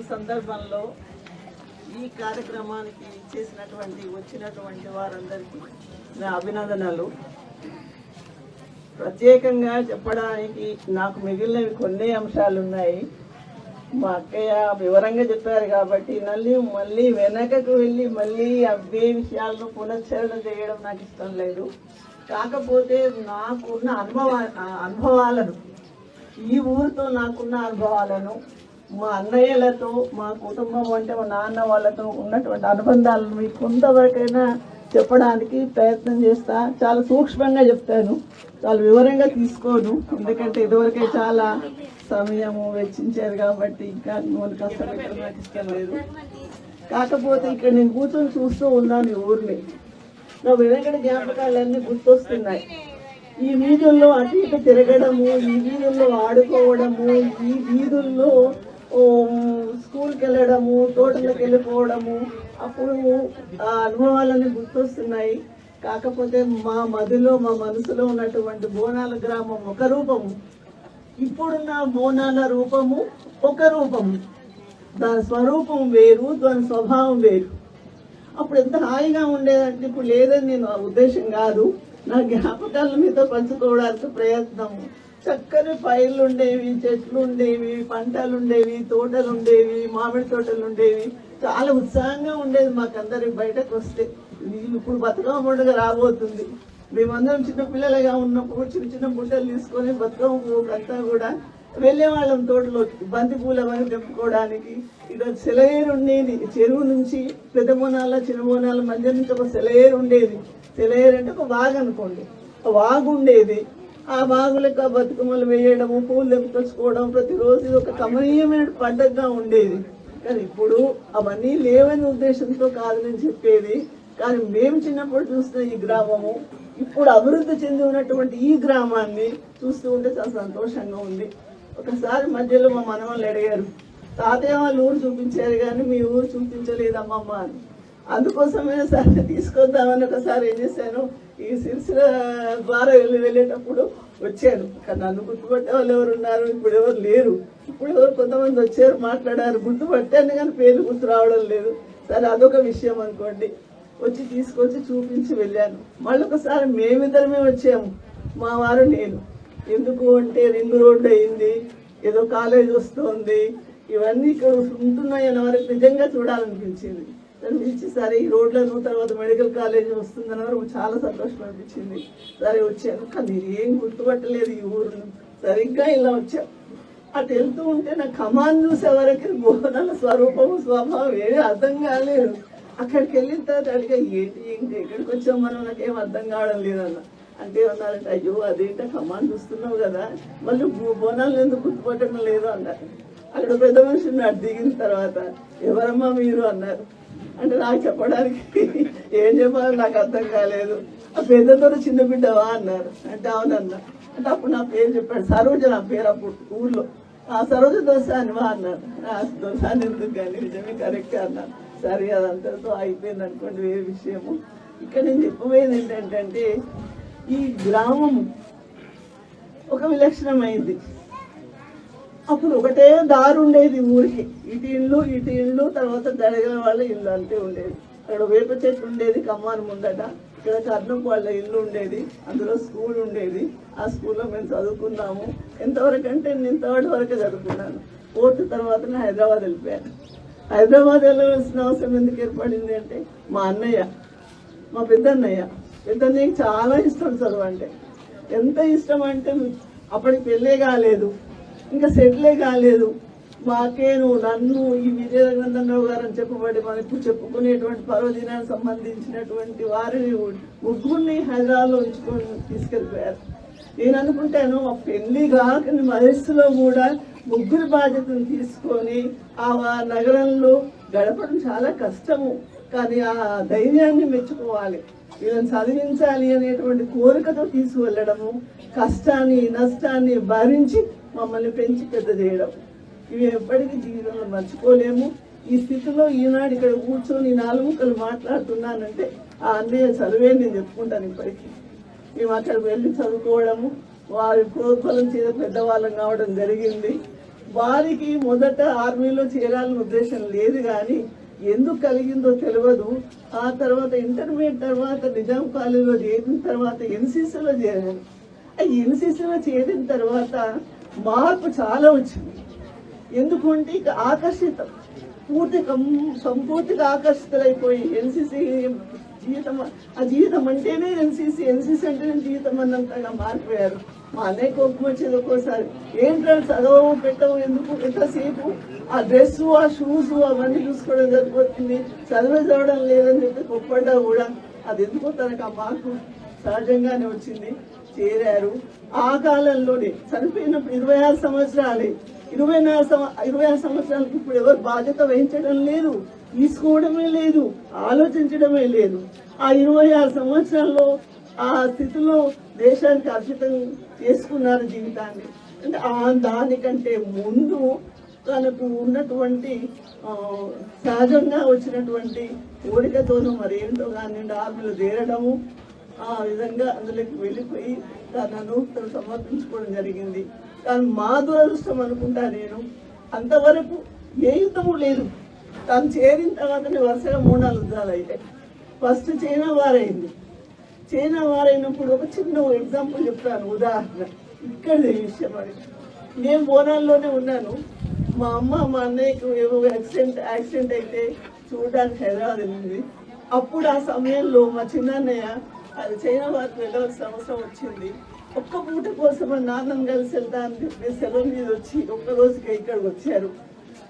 ఈ సందర్భంలో ఈ కార్యక్రమానికి చేసినటువంటి వచ్చినటువంటి వారందరికీ నా అభినందనలు. ప్రత్యేకంగా చెప్పడానికి నాకు మిగిలినవి కొన్ని అంశాలు ఉన్నాయి. మా అక్కయ్య వివరంగా చెప్పారు కాబట్టి మళ్ళీ మళ్ళీ వెనకకు వెళ్ళి మళ్ళీ అవే విషయాలను పునశ్చరణ చేయడం నాకు ఇష్టం లేదు. కాకపోతే నాకున్న అనుభవ అనుభవాలను ఈ ఊరితో నాకున్న అనుభవాలను మా అన్నయ్యలతో మా కుటుంబం అంటే మా నాన్న వాళ్ళతో ఉన్నటువంటి అనుబంధాలను మీకు కొంతవరకైనా చెప్పడానికి ప్రయత్నం చేస్తా. చాలా సూక్ష్మంగా చెప్తాను. చాలా వివరంగా తీసుకోను. ఎందుకంటే ఇదివరకే చాలా సమయము వెచ్చించారు కాబట్టి ఇంకా నువ్వు కష్టపెట్టడం నాకు ఇష్టం లేదు కాకపోతే ఇక్కడ నేను కూర్చొని చూస్తూ ఉన్నాను ఈ ఊరిని. నా వెనకటి జ్ఞాపకాలన్నీ గుర్తొస్తున్నాయి. ఈ వీధుల్లో అటు ఇటు తిరగడము ఈ వీధుల్లో ఆడుకోవడము ఈ వీధుల్లో స్కూల్కి వెళ్ళడము తోటలకు వెళ్ళిపోవడము అప్పుడు ఆ అనుభవాలన్నీ గుర్తొస్తున్నాయి. కాకపోతే మా మదిలో మా మనసులో ఉన్నటువంటి బోనాల గ్రామం ఒక రూపము. ఇప్పుడున్న బోనాల రూపము ఒక రూపము. దాని స్వరూపం వేరు దాని స్వభావం వేరు. అప్పుడు ఎంత హాయిగా ఉండేదంటే ఇప్పుడు లేదని నేను ఉద్దేశం కాదు. నా జ్ఞాపకాలను మీతో పంచుకోవడానికి ప్రయత్నం చక్కని పైర్లు ఉండేవి చెట్లు ఉండేవి పంటలు ఉండేవి తోటలు ఉండేవి మామిడి తోటలు ఉండేవి చాలా ఉత్సాహంగా ఉండేది మాకందరికి బయటకు వస్తే. ఇప్పుడు బతుకమ్మ పండుగ రాబోతుంది. మేమందరం చిన్న పిల్లలుగా ఉన్నప్పుడు చిన్న చిన్న బుట్టలు తీసుకొని బతుకమ్మ పువ్వుకంతా కూడా వెళ్ళేవాళ్ళం తోటలో. బంతి పూల అవన్నీ తెంపుకోవడానికి ఇక్కడ సెలయేరు ఉండేది. చెరువు నుంచి పెద్ద బోనాల చిన్న బోనాల మధ్య నుంచి ఒక సెలయేరు ఉండేది. సెలయేరు అంటే ఒక వాగు అనుకోండి. ఆ వాగు ఉండేది. ఆ బాగులకు ఆ బతుకమ్మలు వేయడము పూలు తెంపుకొచ్చుకోవడం ప్రతిరోజు ఇది ఒక కమనీయమైన పండగగా ఉండేది. కానీ ఇప్పుడు అవన్నీ లేవని ఉద్దేశంతో కాదు నేను చెప్పేది. కానీ మేము చిన్నప్పుడు చూస్తున్న ఈ గ్రామము ఇప్పుడు అభివృద్ధి చెంది ఉన్నటువంటి ఈ గ్రామాన్ని చూస్తూ ఉంటే చాలా సంతోషంగా ఉంది. ఒకసారి మధ్యలో మా మనవాళ్ళు అడిగారు తాతయ్య వాళ్ళు ఊరు చూపించారు కానీ మీ ఊరు చూపించలేదమ్మమ్మ అని. అందుకోసమే సరే తీసుకొద్దామని ఒకసారి ఏం చేశాను ఈ సిరిసిల ద్వారా వెళ్ళి వెళ్ళేటప్పుడు వచ్చాను. కానీ నన్ను గుర్తుపట్టే వాళ్ళు ఎవరు ఉన్నారు ఇప్పుడు ఎవరు లేరు. ఇప్పుడు ఎవరు కొంతమంది వచ్చారు మాట్లాడారు గుర్తుపట్టాను కానీ పేరు గుర్తు రావడం లేదు. సరే అదొక విషయం అనుకోండి. వచ్చి తీసుకొచ్చి చూపించి వెళ్ళాను. మళ్ళీ ఒకసారి మేమిద్దరమే వచ్చాము. మా వారు నేను. ఎందుకు అంటే రింగ్ రోడ్డు అయింది ఏదో కాలేజ్ వస్తుంది ఇవన్నీ ఇక్కడ ఉంటున్నాయని వరకు నిజంగా చూడాలనిపించింది. దాన్ని పిలిచి సరే ఈ రోడ్లను తర్వాత మెడికల్ కాలేజ్ వస్తుందన్నారు చాలా సంతోషం అనిపించింది. సరే వచ్చాను. కానీ ఏం గుర్తుపట్టలేదు ఈ ఊరు. సరిగ్గా ఇలా వచ్చాం. అటు వెళ్తూ ఉంటే నా కమాన్ చూసే వరకు బోధన స్వరూపము స్వభావం ఏమీ అర్థం కాలేదు. అక్కడికి వెళ్ళిన తర్వాత అడిగా ఏంటి? ఇంకా ఎక్కడికి వచ్చాం మనం? నాకేం అర్థం కావడం లేదన్న. అంటే అన్నారంటే అయ్యో అదేంట కమాన్ చూస్తున్నావు కదా. మళ్ళీ బో- బోనాలు ఎందుకు గుర్తుపట్టడం లేదు? అన్నారు. అక్కడ పెద్ద మనిషి ఉన్నాడు దిగిన తర్వాత. ఎవరమ్మా మీరు? అన్నారు. అంటే నాకు చెప్పడానికి ఏం చెప్పాలో నాకు అర్థం కాలేదు. ఆ పెద్దతో చిన్న బిడ్డవా అన్నారు. అంటే అవునన్నా. అంటే అప్పుడు నా పేరు చెప్పాడు. సరోజ నా పేరు అప్పుడు ఊర్లో. ఆ సరోజ దోశ అని వా అన్నారు. ఆ దోశ అని ఎందుకు కానీ నిజమే కరెక్ట్ అన్నారు సరే అదంతటితో అయిపోయింది అనుకోండి వేరే విషయము. ఇక్కడ నేను చెప్పబోయేది ఏంటంటే ఈ గ్రామం ఒక విలక్షణమైంది. అప్పుడు ఒకటే దారి ఉండేది ఊరికి. ఇటు ఇల్లు ఇటు ఇల్లు తర్వాత దడగల వాళ్ళ ఇల్లు అంతే ఉండేది. అక్కడ వేప చెట్టు ఉండేది కమ్మాను ముందట. ఇక్కడ కర్ణం వాళ్ళ ఇల్లు ఉండేది. అందులో స్కూల్ ఉండేది. ఆ స్కూల్లో మేము చదువుకున్నాము. ఎంతవరకు అంటే నేను థర్డ్ వరకే చదువుకున్నాను. ఫోర్త్ తర్వాత నేను హైదరాబాద్ వెళ్ళిపోయాను. హైదరాబాద్ వెళ్ళవలసిన అవసరం ఎందుకు ఏర్పడింది అంటే మా అన్నయ్య మా పెద్దన్నయ్య. పెద్దన్నయ్యకి చాలా ఇష్టం చదువు అంటే. ఎంత ఇష్టం అంటే అప్పటికి పెళ్ళే కాలేదు. ఇంకా సెటిలే కాలేదు. మాకేను నన్ను ఈ విజయనందనరావు గారు అని చెప్పబడి మనం ఇప్పుడు చెప్పుకునేటువంటి పర్వదినానికి సంబంధించినటువంటి వారిని ముగ్గురిని హైదరాబాద్లో ఉంచుకొని తీసుకెళ్ళిపోయారు. నేను అనుకుంటాను మా పెళ్ళి కాకని వయస్సులో కూడా ముగ్గురు బాధ్యతను తీసుకొని ఆ నగరంలో గడపడం చాలా కష్టము. కానీ ఆ ధైర్యాన్ని మెచ్చుకోవాలి. వీళ్ళని చదివించాలి అనేటువంటి కోరికతో తీసుకువెళ్ళడము కష్టాన్ని నష్టాన్ని భరించి మమ్మల్ని పెంచి పెద్ద చేయడం. ఇవి ఎప్పటికీ జీవితంలో మర్చిపోలేము. ఈ స్థితిలో ఈనాడు ఇక్కడ కూర్చొని నాలుగు ముక్కలు మాట్లాడుతున్నానంటే ఆ అన్నయ్య చదివే నేను చెప్పుకుంటాను ఇప్పటికీ. మేము అక్కడ వెళ్ళి చదువుకోవడము వారి ప్రోత్బలం చేత పెద్దవాళ్ళం కావడం జరిగింది. వారికి మొదట ఆర్మీలో చేరాలని ఉద్దేశం లేదు కానీ ఎందుకు కలిగిందో తెలియదు. ఆ తర్వాత ఇంటర్మీడియట్ తర్వాత నిజాం కాలేజీలో చేరిన తర్వాత ఎన్సీసీలో చేరాను. ఆ ఎన్సీసీలో చేరిన తర్వాత మార్పు చాలా వచ్చింది. ఎందుకంటే ఇక ఆకర్షితం. పూర్తి సంపూర్తిగా ఆకర్షితులైపోయి ఎన్సీసీ జీవితం ఆ జీవితం అంటేనే ఎన్సీసీ ఎన్సీసీ అంటేనే జీవితం అన్నంతగా మారిపోయారు మా అన్నయ్య కోపం వచ్చేది ఒక్కోసారి ఏంటో చదవము పెట్టవు ఎందుకు? ఎంతసేపు ఆ డ్రెస్ ఆ షూస్ అవన్నీ చూసుకోవడం సరిపోతుంది చదివే చదవడం లేదని చెప్పి గొప్పడ్డా కూడా. అది ఎందుకో తనకు ఆ మార్పు సహజంగానే వచ్చింది. చేరారు. ఆ కాలంలోనే చనిపోయినప్పుడు ఇరవై ఆరు సంవత్సరాలే. ఇరవై నాలుగు సంవ- ఇరవై ఆరు సంవత్సరాలకి ఇప్పుడు ఎవరు బాధ్యత వహించడం లేదు తీసుకోవడమే లేదు ఆలోచించడమే లేదు. ఆ ఇరవై ఆరు సంవత్సరాల్లో ఆ స్థితిలో దేశానికి అర్పితం చేసుకున్నారు జీవితాన్ని. అంటే ఆ దానికంటే ముందు తనకు ఉన్నటువంటి సహజంగా వచ్చినటువంటి కోరికతోనూ మరేంటో కానివ్వండి కానీ తీరడము ఆ విధంగా అందులోకి వెళ్ళిపోయి తనను తను సమర్పించుకోవడం జరిగింది. కానీ మా దురదృష్టం అనుకుంటా నేను. అంతవరకు ఏ యుద్ధము లేదు. తను చేరిన తర్వాతనే వరుసగా మూడు నాలుగు యుద్ధాలు అయ్యాయి ఫస్ట్ చైనా వారైంది చైనా వారైనప్పుడు ఒక చిన్న ఎగ్జాంపుల్ చెప్తాను ఉదాహరణ. ఇక్కడ విషయం అది నేను బోనాల్లోనే ఉన్నాను. మా అమ్మ మా అన్నయ్యకు ఏవో యాక్సిడెంట్ యాక్సిడెంట్ అయితే చూడడానికి హైదరాబాద్ వెళ్ళింది. అప్పుడు ఆ సమయంలో మా చిన్నన్నయ్య అది చైనా వారికి వెళ్ళవలసిన సంవత్సరం వచ్చింది. ఒక్క పూట కోసం నాన్నను కలిసి వెళ్తా అని చెప్పి సెలవు మీద వచ్చి ఒక్క రోజుకి ఇక్కడికి వచ్చారు.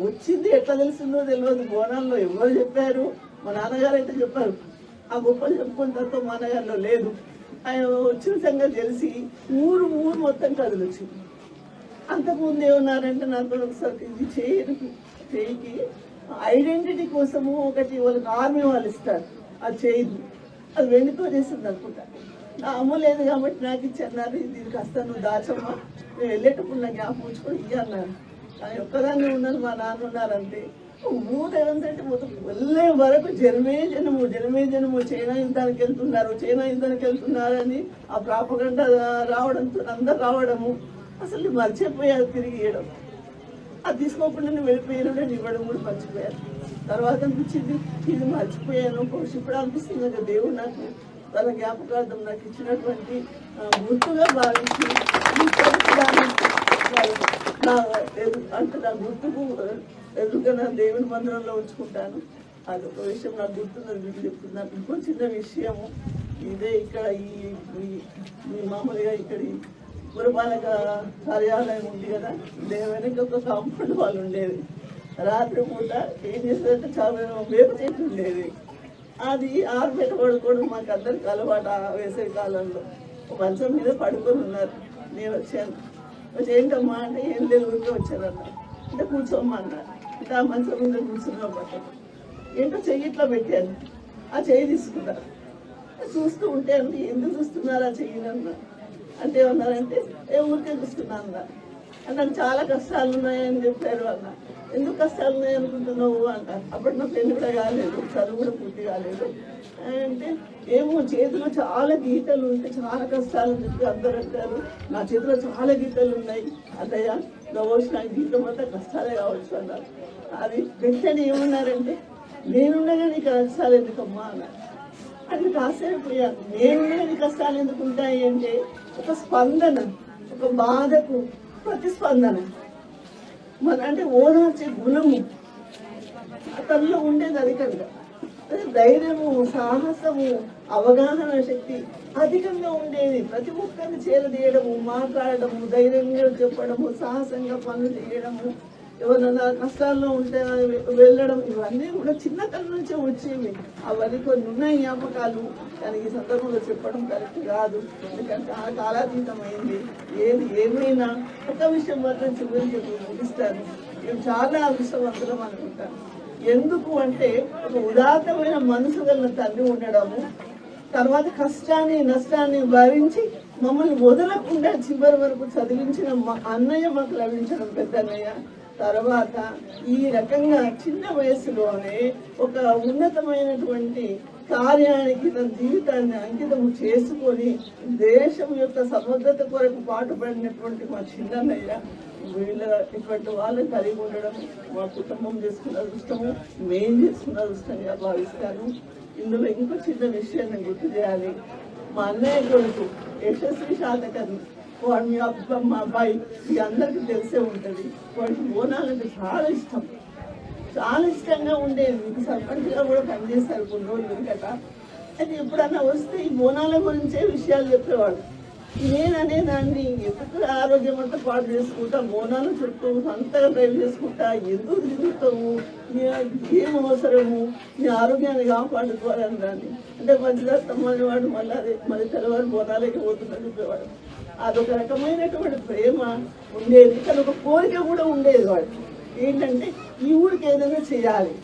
వచ్చింది ఎట్లా తెలిసిందో తెలియదు. బోనాల్లో ఎవరు చెప్పారు? మా నాన్నగారు అయితే చెప్పారు. ఆ గొప్పలు చెప్పుకున్న తర్వాత మా నాన్నగారిలో లేదు. ఆయన వచ్చిన సంగతి తెలిసి ఊరు ఊరు మొత్తం కదిలొచ్చింది. అంతకుముందు ఏమన్నారంటే నాతో ఒకసారి ఇది చేయరు చేయికి. ఐడెంటిటీ కోసము ఒకటి వాళ్ళకి ఆర్మీ వాళ్ళు ఇస్తారు. అది చేయదు. అది వెండితో చేసింది అనుకుంటా. నా అమ్మ లేదు కాబట్టి నాకు ఇచ్చన్నారు దీనికి వస్తా నువ్వు దాచమ్మా. నేను వెళ్ళేటప్పుడు నాకు జ్ఞాపకం ఉంచుకొని ఇయ్యన్నారు కానీ ఒక్కదాన్ని ఉన్నాను మా నాన్న ఉన్నారంటే. ఊరు ఏమంటే మొత్తం వెళ్ళే వరకు జనమే జనము జనమే జనము చైనా యుద్ధానికి వెళ్తున్నారు చైనా యుద్ధానికి వెళ్తున్నారని ఆ ప్రాపగంట రావడంతో అందరు రావడము. అసలు మర్చిపోయారు తిరిగి ఇవ్వడం అది తీసుకోకుండా నేను నేను ఇవ్వడం కూడా మర్చిపోయాను. తర్వాత అనిపించింది ఇది మర్చిపోయాను. బహుశా ఇప్పుడు అనిపిస్తుంది కదా దేవుడు నాకు తన జ్ఞాపకార్థం నాకు ఇచ్చినటువంటి గుర్తుగా భావించి నా అంటే నా గుర్తుకు ఎదురుగా నా దేవుని మందిరంలో ఉంచుకుంటాను. అది ఒక విషయం నాకు గుర్తున్నది మీకు చెప్తున్నాను ఇంకో చిన్న విషయము ఇదే ఇక్కడ ఈ మామూలుగా ఇక్కడ ఈ పురపాలక కార్యాలయం ఉంది కదా దేని ఒక కాంపౌండ్ వాళ్ళు ఉండేది. రాత్రి పూట ఏం చేసేదంటే చాలా వేప చెట్టు ఉండేది. అది ఆరుబెట్ట పడుకోవడం మాకు అందరికి అలవాటు ఆ వేసవి కాలంలో. మంచం మీద పడుకొని ఉన్నారు. నేను వచ్చాను. వచ్చి ఏంటమ్మా అంటే ఏం లేదు ఊరికే వచ్చారన్న అంటే కూర్చోమ్మా అన్నారు అంటే ఆ మంచం మీద కూర్చున్నాం పక్కన ఏంటో చెయ్యి ఇట్లా పెట్టాను. ఆ చెయ్యి తీసుకున్నారు చూస్తూ ఉంటే అంటే ఎందుకు చూస్తున్నారు ఆ చెయ్యినన్నా అంటే ఏమన్నారంటే ఏ ఊరికే చూస్తున్నా అన్నారు. నాకు చాలా కష్టాలు ఉన్నాయని చెప్పారు అన్న. ఎందుకు కష్టాలు ఉన్నాయి అనుకుంటున్నావు అంటారు అప్పుడు నా పెళ్ళి కూడా కాలేదు చదువు కూడా పూర్తి కాలేదు. అంటే ఏమో చేతిలో చాలా గీతలు ఉంటే చాలా కష్టాలు చెప్పి అందరూ అంటారు. నా చేతిలో చాలా గీతలు ఉన్నాయి. అన్నయ్య నవ్వచ్చు నాకు గీతం అంతా కష్టాలే కావచ్చు అన్నారు అది వెంటనే ఏమన్నారంటే నేనుండగా నీకు కష్టాలు ఎందుకమ్మా? అన్నారు అది ఆశ్చర్యపోయాను నేను నీ కష్టాలు ఎందుకు ఉంటాయి? అంటే ఒక స్పందన ఒక బాధకు ప్రతిస్పందన. మన అంటే ఓదార్చే గుణము. అతనిలో ఉండేది అధికంగా అదే ధైర్యము సాహసము అవగాహన శక్తి అధికంగా ఉండేది. ప్రతి ఒక్కరిని చేరదీయడము మాట్లాడడము ధైర్యంగా చెప్పడము సాహసంగా పనులు చేయడము. ఎవరైనా కష్టాల్లో ఉంటే వెళ్ళడం ఇవన్నీ కూడా చిన్నతనం నుంచే వచ్చేవి. అవన్నీ కొన్ని ఉన్నాయి జ్ఞాపకాలు కానీ ఈ సందర్భంలో చెప్పడం కరెక్ట్ కాదు. ఎందుకంటే ఆ కాలాతీతమైంది. ఏది ఏమైనా ఒక విషయం మాత్రం చివరి చెప్పి ముగిస్తాను. మేము చాలా అదృష్టవంతులం అనుకుంటాను. ఎందుకు అంటే ఒక ఉదాత్తమైన మనసు గల తండ్రి ఉండడము తర్వాత కష్టాన్ని నష్టాన్ని భరించి మమ్మల్ని వదలకుండా చివరి వరకు చదివించిన మా అన్నయ్య మాకు లభించడం పెద్ద అన్నయ్య తర్వాత ఈ రకంగా చిన్న వయసులోనే ఒక ఉన్నతమైనటువంటి కార్యానికి తన జీవితాన్ని అంకితం చేసుకొని దేశం యొక్క సమగ్రత కొరకు పాటుపడినటువంటి మా చిన్నయ్య వీళ్ళ ఇటువంటి వాళ్ళు కలిగి ఉండడం మా కుటుంబం చేసుకున్న అదృష్టము మేం చేసుకున్న అదృష్టంగా భావిస్తాను. ఇందులో ఇంకో చిన్న విషయాన్ని గుర్తు చేయాలి. మా అన్నయ్య కొడుకు యశస్వి శాతకర్ణి వాడు మీ అబ్బ మా అబ్బాయి మీ అందరికీ తెలిసే ఉంటుంది. వాడికి బోనాలంటే చాలా ఇష్టం. చాలా ఇష్టంగా ఉండేది మీకు సర్పంచ్గా కూడా పనిచేస్తారు కొన్ని రోజులు వెనుకట అది ఎప్పుడన్నా వస్తే ఈ బోనాల గురించే విషయాలు చెప్పేవాడు నేననే దాన్ని ఎందుకు ఆరోగ్యం అంతా పాటు చేసుకుంటా బోనాల చుట్టూ అంతగా డ్రైవ్ చేసుకుంటా ఎందుకు తిరుగుతావు? నీ ఏం అవసరము? నీ ఆరోగ్యాన్ని కాపాడుకోవాలని దాన్ని. అంటే మంచిగా మంచిదత్తమ్మని వాడు మళ్ళీ అదే మళ్ళీ తెల్లవారు బోనాలకి పోతున్నా చెప్పేవాడు. అదొక రకమైనటువంటి ప్రేమ ఉండేది. కానీ ఒక కోరిక కూడా ఉండేది వాడు ఏంటంటే ఈ ఊరికి ఏదైనా చేయాలి.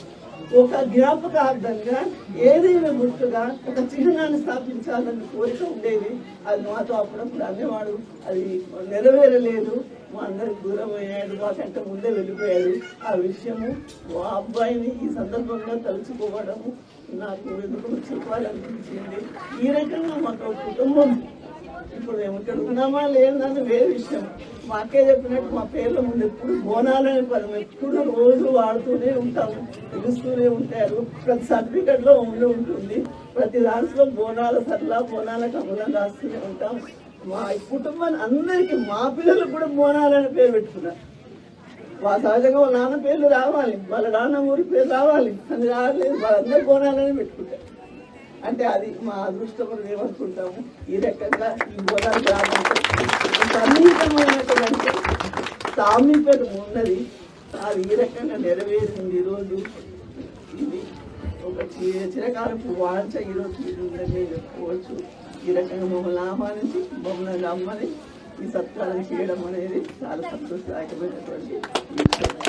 ఒక జ్ఞాపకార్థంగా ఏదైనా గుర్తుగా ఒక చిహ్నాన్ని స్థాపించాలని కోరిక ఉండేది. అది మాతో అప్పుడప్పుడు అనేవాడు. అది నెరవేరలేదు. మా అందరికి దూరం అయ్యాడు. మాకంటే ముందే వెళ్ళిపోయాడు. ఆ విషయము మా అబ్బాయిని ఈ సందర్భంగా తలుచుకోవడము నాకు ఎందుకు చెప్పాలనిపించింది? ఈ రకంగా మాకు ఒక కుటుంబం ఇప్పుడు మేము ఇక్కడ ఉన్నామా లేదని వేరే విషయం. మా అక్కే చెప్పినట్టు మా పేర్ల ముందు ఎప్పుడు బోనాలనే పదం ఎప్పుడు రోజు వాడుతూనే ఉంటాము పిలుస్తూనే ఉంటారు. ప్రతి సర్టిఫికెట్లో ఉండి ఉంటుంది. ప్రతి దాంట్లో బోనాల సర్లా బోనాల కబులం రాస్తూనే ఉంటాం. మా కుటుంబాన్ని అందరికీ మా పిల్లలు కూడా బోనాలని పేరు పెట్టుకున్నారు మా సహజంగా వాళ్ళ నాన్న పేర్లు రావాలి వాళ్ళ నాన్న ఊరి పేరు రావాలి. అది రావట్లేదు వాళ్ళందరూ బోనాలని పెట్టుకుంటారు. అంటే అది మా అదృష్టం అని ఏమనుకుంటాము? ఈ రకంగా ఈ బోధాలు గ్రామంతో సన్నిహితమైనటువంటి సామీప్యత ఉన్నది. అది ఈ రకంగా నెరవేరింది ఈరోజు. ఇది ఒక చిరకాలపు వాంఛ ఈరోజు ఇది ఉందని చెప్పుకోవచ్చు. ఈ రకంగా మమ్మల్ని ఆహ్వానించి మమ్మల్ని అమ్మని ఈ సత్కారం చేయడం అనేది చాలా సంతోషదాయకమైనటువంటి విషయం.